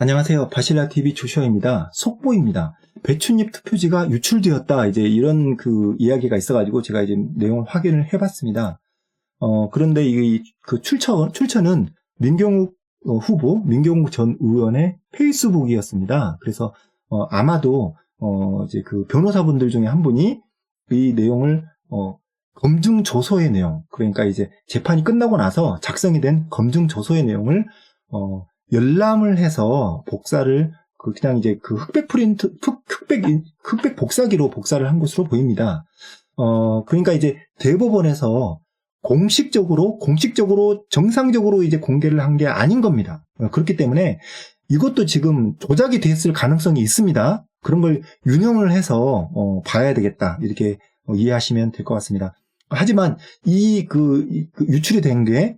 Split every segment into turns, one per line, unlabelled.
안녕하세요. 바실라TV 조슈아입니다. 속보입니다. 배춧잎 투표지가 유출되었다. 이제 이런 그 이야기가 있어가지고 제가 이제 내용을 확인을 해봤습니다. 어, 그런데 이, 그 출처, 출처는 민경욱 어, 후보, 민경욱 전 의원의 페이스북이었습니다. 그래서, 어, 아마도, 어, 이제 그 변호사분들 중에 한 분이 이 내용을, 어, 검증 조서의 내용, 그러니까 이제 재판이 끝나고 나서 작성이 된 검증 조서의 내용을, 어, 열람을 해서 복사를 그 그냥 이제 그 흑백 프린트 흑- 흑백 인- 흑백 복사기로 복사를 한 것으로 보입니다. 어 그러니까 이제 대법원에서 공식적으로 공식적으로 정상적으로 이제 공개를 한 게 아닌 겁니다. 어, 그렇기 때문에 이것도 지금 조작이 됐을 가능성이 있습니다. 그런 걸 윤영을 해서 어, 봐야 되겠다 이렇게 어, 이해하시면 될 것 같습니다. 하지만 이그 유출이 된게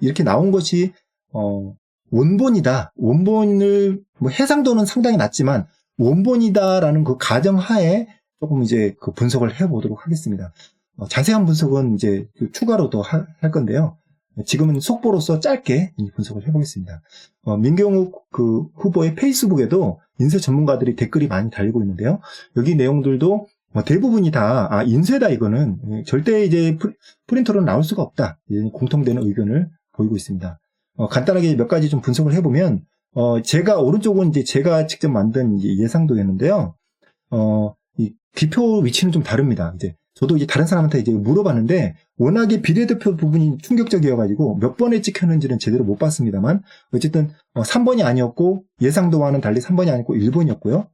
이렇게 나온 것이 어, 원본이다. 원본을 뭐 해상도는 상당히 낮지만 원본이다라는 그 가정하에 조금 이제 그 분석을 해보도록 하겠습니다. 어, 자세한 분석은 이제 그 추가로 더 할 건데요. 지금은 속보로서 짧게 이 분석을 해보겠습니다. 어, 민경욱 그 후보의 페이스북에도 인쇄 전문가들이 댓글이 많이 달리고 있는데요. 여기 내용들도 뭐 대부분이 다 아, 인쇄다 이거는 예, 절대 이제 프린터로 나올 수가 없다. 공통되는 의견을 보이고 있습니다. 어, 간단하게 몇 가지 좀 분석을 해보면, 어, 제가, 오른쪽은 이제 제가 직접 만든 예상도였는데요. 어, 이 기표 위치는 좀 다릅니다. 이제 저도 이제 다른 사람한테 이제 물어봤는데, 워낙에 비례대표 부분이 충격적이어가지고 몇 번에 찍혔는지는 제대로 못 봤습니다만, 어쨌든, 어, 3번이 아니었고, 예상도와는 달리 3번이 아니고 1번이었고요.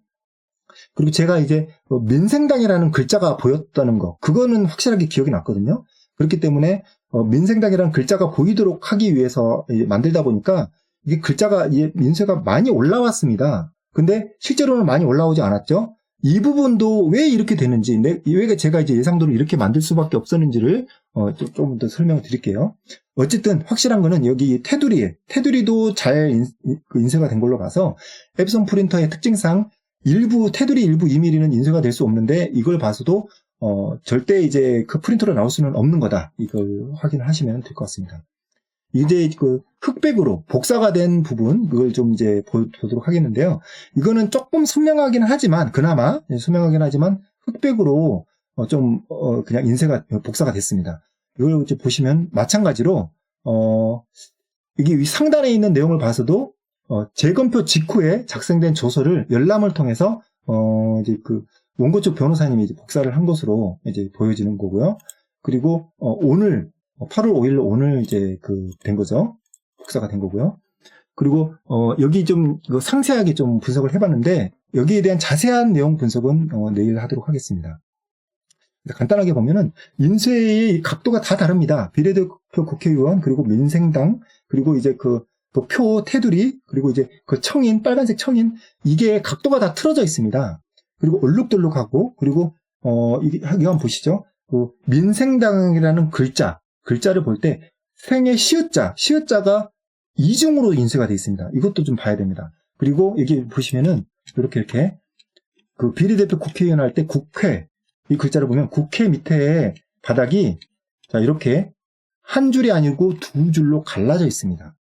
그리고 제가 이제 어, 민생당이라는 글자가 보였다는 거, 그거는 확실하게 기억이 났거든요. 그렇기 때문에 어, 민생당이라는 글자가 보이도록 하기 위해서 만들다 보니까 이게 글자가 민세가 많이 올라왔습니다. 근데 실제로는 많이 올라오지 않았죠. 이 부분도 왜 이렇게 되는지, 내- 왜 제가 이제 예상도를 이렇게 만들 수밖에 없었는지를 어, 좀- 조금 더 설명을 드릴게요. 어쨌든 확실한 거는 여기 테두리, 테두리도 잘 인, 그 인쇄가 된 걸로 봐서 앱선 프린터의 특징상 일부 테두리 일부 2mm는 인쇄가 될 수 없는데 이걸 봐서도 어, 절대 이제 그 프린터로 나올 수는 없는 거다. 이걸 확인하시면 될 것 같습니다. 이제 그 흑백으로 복사가 된 부분, 그걸 좀 이제 보, 도록 하겠는데요. 이거는 조금 선명하긴 하지만, 그나마 선명하긴 하지만, 흑백으로 어, 좀, 어, 그냥 인쇄가, 복사가 됐습니다. 이걸 이제 보시면, 마찬가지로, 어, 이게 위 상단에 있는 내용을 봐서도, 어, 재검표 직후에 작성된 조서를 열람을 통해서, 어, 이제 그, 원고 쪽 변호사님이 이제 복사를 한 것으로 이제 보여지는 거고요. 그리고 어, 오늘 8월 5일 오늘 이제 그 된 거죠. 복사가 된 거고요. 그리고 어, 여기 좀 상세하게 좀 분석을 해봤는데 여기에 대한 자세한 내용 분석은 어, 내일 하도록 하겠습니다. 간단하게 보면은 인쇄의 각도가 다 다릅니다. 비례대표 국회의원 그리고 민생당 그리고 이제 그, 그표 테두리 그리고 이제 그 청인 빨간색 청인 이게 각도가 다 틀어져 있습니다. 그리고 얼룩덜룩하고 그리고 어 이게 한번 보시죠. 그 민생당이라는 글자 글자를 볼 때 생의 시읒자 시읒자가 이중으로 인쇄가 되어 있습니다. 이것도 좀 봐야 됩니다. 그리고 여기 보시면은 이렇게 이렇게 그 비례대표 국회의원 할 때 국회 이 글자를 보면 국회 밑에 바닥이 자 이렇게 한 줄이 아니고 두 줄로 갈라져 있습니다.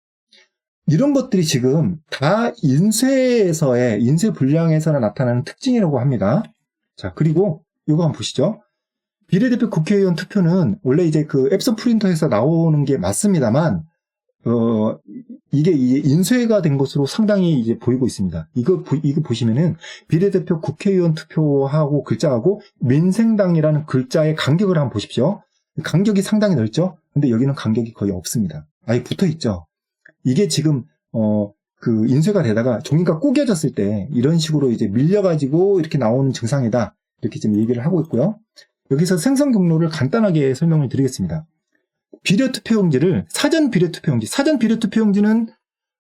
이런 것들이 지금 다 인쇄에서의 인쇄 분량에서나 나타나는 특징이라고 합니다. 자, 그리고 이거 한번 보시죠. 비례대표 국회의원 투표는 원래 이제 그 앱선 프린터에서 나오는 게 맞습니다만, 어, 이게 인쇄가 된 것으로 상당히 이제 보이고 있습니다. 이거, 보- 이거 보시면은 비례대표 국회의원 투표하고 글자하고 민생당이라는 글자의 간격을 한번 보십시오. 간격이 상당히 넓죠? 근데 여기는 간격이 거의 없습니다. 아예 붙어 있죠? 이게 지금 어 그 인쇄가 되다가 종이가 구겨졌을 때 이런 식으로 이제 밀려가지고 이렇게 나온 증상이다 이렇게 지금 얘기를 하고 있고요. 여기서 생성 경로를 간단하게 설명을 드리겠습니다. 비례투표용지를 사전 비례투표용지, 사전 비례투표용지는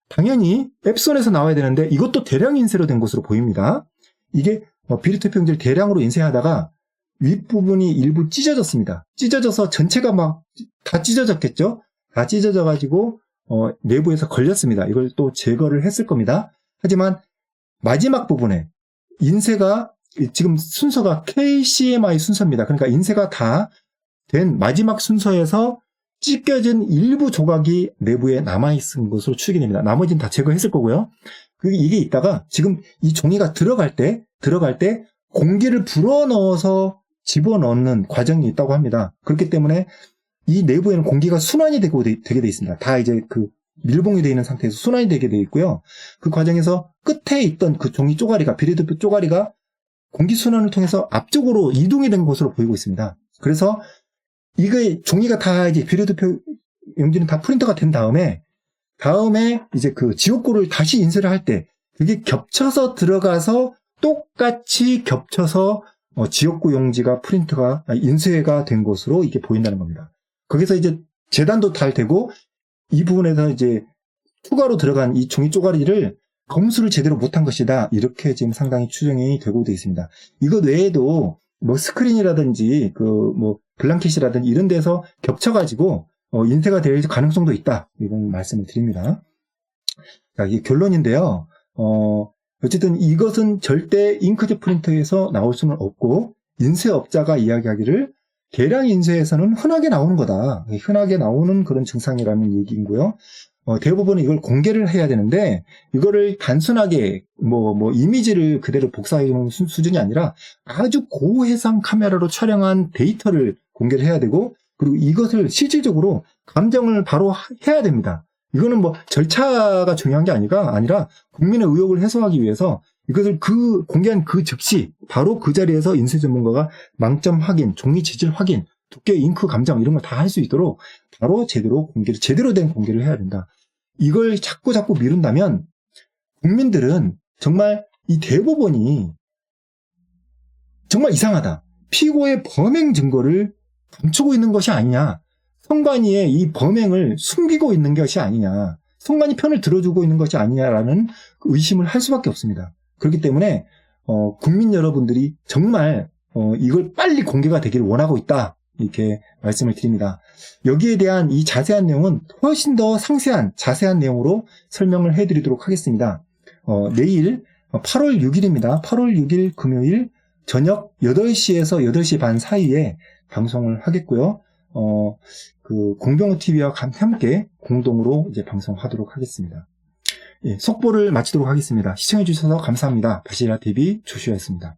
당연히 앱손에서 나와야 되는데 이것도 대량 인쇄로 된 것으로 보입니다. 이게 어, 비례투표용지를 대량으로 인쇄하다가 윗부분이 일부 찢어졌습니다. 찢어져서 전체가 막 다 찢어졌겠죠? 다 찢어져가지고 어, 내부에서 걸렸습니다. 이걸 또 제거를 했을 겁니다. 하지만 마지막 부분에 인쇄가 지금 순서가 KCMI 순서입니다. 그러니까 인쇄가 다 된 마지막 순서에서 찢겨진 일부 조각이 내부에 남아있은 것으로 추측이 됩니다. 나머지는 다 제거했을 거고요. 그 이게 있다가 지금 이 종이가 들어갈 때 들어갈 때 공기를 불어 넣어서 집어넣는 과정이 있다고 합니다. 그렇기 때문에 이 내부에는 공기가 순환이 되고 되, 게 돼 있습니다. 다 이제 그 밀봉이 되어 있는 상태에서 순환이 되게 되어 있고요. 그 과정에서 끝에 있던 그 종이 쪼가리가 비례대표 쪼가리가 공기 순환을 통해서 앞쪽으로 이동이 된 것으로 보이고 있습니다. 그래서 이게 종이가 다 이제 비례대표 용지는 다 프린터가 된 다음에 다음에 이제 그 지옥고를 다시 인쇄를 할 때 그게 겹쳐서 들어가서 똑같이 겹쳐서 어, 지옥고 용지가 프린트가 인쇄가 된 것으로 이게 보인다는 겁니다. 거기서 이제 재단도 잘 되고 이 부분에서 이제 추가로 들어간 이 종이 쪼가리를 검수를 제대로 못한 것이다. 이렇게 지금 상당히 추정이 되고 되어 있습니다. 이것 외에도 뭐 스크린이라든지 그 뭐 블랑켓이라든지 이런 데서 겹쳐가지고 어, 인쇄가 될 가능성도 있다. 이런 말씀을 드립니다. 자, 이게 결론인데요. 어, 어쨌든 이것은 절대 잉크젯 프린터에서 나올 수는 없고 인쇄업자가 이야기하기를 대량 인쇄에서는 흔하게 나오는 거다. 흔하게 나오는 그런 증상이라는 얘기인고요. 어, 대부분 이걸 공개를 해야 되는데 이거를 단순하게 뭐, 뭐 이미지를 그대로 복사해 놓은 수- 수준이 아니라 아주 고해상 카메라로 촬영한 데이터를 공개를 해야 되고 그리고 이것을 실질적으로 감정을 바로 하- 해야 됩니다. 이거는 뭐 절차가 중요한 게 아니라 아니라 국민의 의혹을 해소하기 위해서 이것을 그 공개한 그 즉시 바로 그 자리에서 인쇄 전문가가 망점 확인, 종이 재질 확인, 두께, 잉크 감정 이런 걸 다 할 수 있도록 바로 제대로 공개를 제대로 된 공개를 해야 된다. 이걸 자꾸 자꾸 미룬다면 국민들은 정말 이 대법원이 정말 이상하다. 피고의 범행 증거를 감추고 있는 것이 아니냐. 성관이의 이 범행을 숨기고 있는 것이 아니냐. 성관이 편을 들어주고 있는 것이 아니냐라는 의심을 할 수밖에 없습니다. 그렇기 때문에 어, 국민 여러분들이 정말 어, 이걸 빨리 공개가 되기를 원하고 있다. 이렇게 말씀을 드립니다. 여기에 대한 이 자세한 내용은 훨씬 더 상세한 자세한 내용으로 설명을 해드리도록 하겠습니다. 어, 내일 8월 6일입니다. 8월 6일 금요일 저녁 8시에서 8시 반 사이에 방송을 하겠고요. 어, 그 공병호 TV와 함께 공동으로 이제 방송하도록 하겠습니다. 예, 속보를 마치도록 하겠습니다. 시청해주셔서 감사합니다. 바시라 TV 조슈아였습니다.